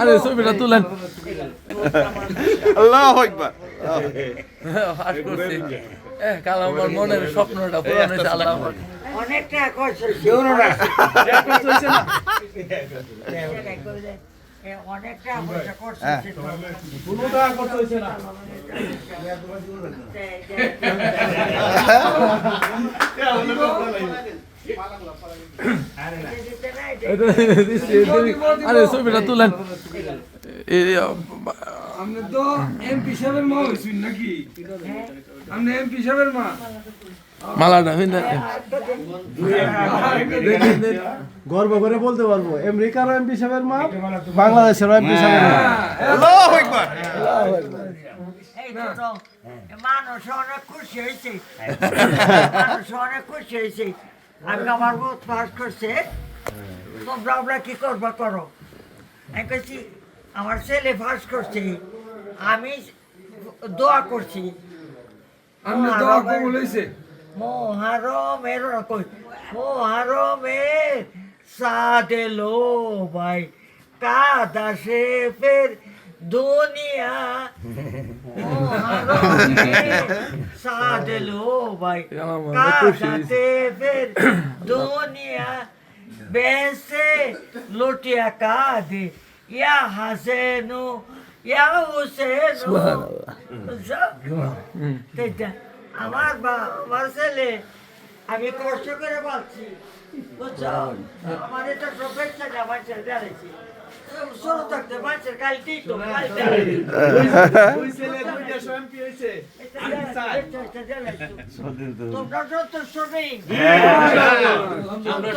আরে ছবিটা তুলেন আল্লাহ একবার আমার মনের স্বপ্নটা পূরণ হয়েছে ছবিটা তুলেন আপনি তো এমপি সাহেবের মা হয়েছেন নাকি আপনি এমপি সাহেবের মা। মালাটা গর্ব করে বলতে পারব আমেরিকার এমপি সাহেবের মা বাংলাদেশের এমপি সাহেবের মা মানুষ অনেক খুশি হয়েছে। মানুষ অনেক খুশি হয়েছে। আমার বোধ পাস করছে তোমরা আমরা কি করবা করো? আমি কইছি আমার ছেলে পাস করছে আমি দোয়া করছি। আপনি দোয়া কবুল হয়েছে মোহারমের কই? মোহারমের সাদে লো ভাই কাদাসে ফের দুনিয়া সাদে লো ভাই কাদাতে ফের দুনিয়া। বেসে লুটিয়া কাদে ইয়া হাসেনু ইয়া হুসেনু সেইটা আমার বা আমার ছেলে আমি কষ্ট করে পাচ্ছি বুঝছো আমার এটা প্রফেশন আমার ছেলে জানাইছি ষোলো থাকতে মানুষের কালকেই তো কালকে তোমরা সন্তুষ্ট নেই আমরা